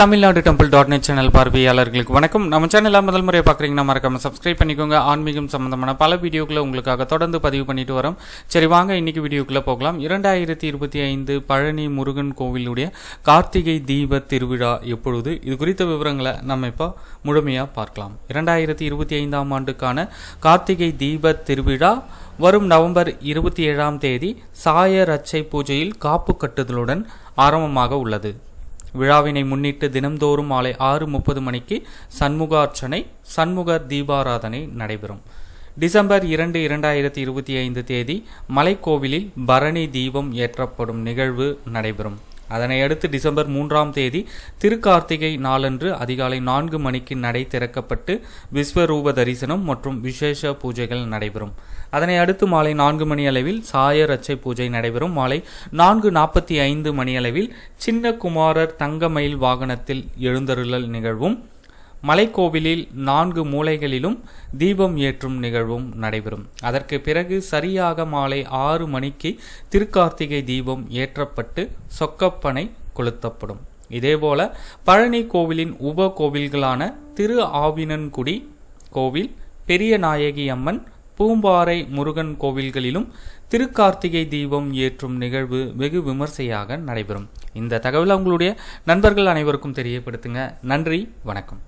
Tamil Nadu temple dot net channel பார்வையாளர்களுக்கு வணக்கம். நம்ம சேனலில் முதல் முறையை பார்க்குறீங்கன்னா மறக்காம சப்ஸ்கிரைப் பண்ணிக்கோங்க. ஆன்மீகம் சம்பந்தமான பல வீடியோக்களை உங்களுக்காக தொடர்ந்து பதிவு பண்ணிட்டு வரோம். சரி வாங்க இன்னைக்கு வீடியோக்குள்ளே போகலாம். இரண்டாயிரத்தி இருபத்தி ஐந்து பழனி முருகன் கோவிலுடைய கார்த்திகை தீப திருவிழா எப்பொழுது? இது குறித்த விவரங்களை நம்ம இப்போ முழுமையாக பார்க்கலாம். இரண்டாயிரத்தி இருபத்தி ஐந்தாம் ஆண்டுக்கான கார்த்திகை தீப திருவிழா வரும் நவம்பர் இருபத்தி ஏழாம் தேதி சாய ரச்சை பூஜையில் காப்பு கட்டுதலுடன் ஆரம்பமாக உள்ளது. விழாவினை முன்னிட்டு தினம்தோறும் மாலை ஆறு முப்பது மணிக்கு சண்முகார்ச்சனை சண்முகர் தீபாராதனை நடைபெறும். டிசம்பர் இரண்டு இரண்டாயிரத்தி இருபத்தி ஐந்து தேதி மலைக்கோவிலில் பரணி தீபம் ஏற்றப்படும் நிகழ்வு நடைபெறும். அதனை அடுத்து டிசம்பர் மூன்றாம் தேதி திருக்கார்த்திகை நாளன்று அதிகாலை நான்கு மணிக்கு நடை திறக்கப்பட்டு விஸ்வரூப தரிசனம் மற்றும் விசேஷ பூஜைகள் நடைபெறும். அதனை அடுத்து மாலை நான்கு மணி அளவில் சாய ரச்சை பூஜை நடைபெறும். மாலை நான்கு நாற்பத்தி ஐந்து மணி அளவில் சின்ன குமாரர் தங்கமயில் வாகனத்தில் எழுந்தருளல் நிகழ்வும் மலைக்கோவிலில் நான்கு மூலைகளிலும் தீபம் ஏற்றும் நிகழ்வும் நடைபெறும். அதற்கு பிறகு சரியாக மாலை ஆறு மணிக்கு திருக்கார்த்திகை தீபம் ஏற்றப்பட்டு சொக்கப்பனை கொளுத்தப்படும். இதேபோல பழனி கோவிலின் உப கோவில்களான திரு ஆவினன்குடி கோவில் பெரிய நாயகி அம்மன் பூம்பாறை முருகன் கோவில்களிலும் திருக்கார்த்திகை தீபம் ஏற்றும் நிகழ்வு வெகு விமர்சையாக நடைபெறும். இந்த தகவலை உங்களுடைய நண்பர்கள் அனைவருக்கும் தெரியப்படுத்துங்க. நன்றி வணக்கம்.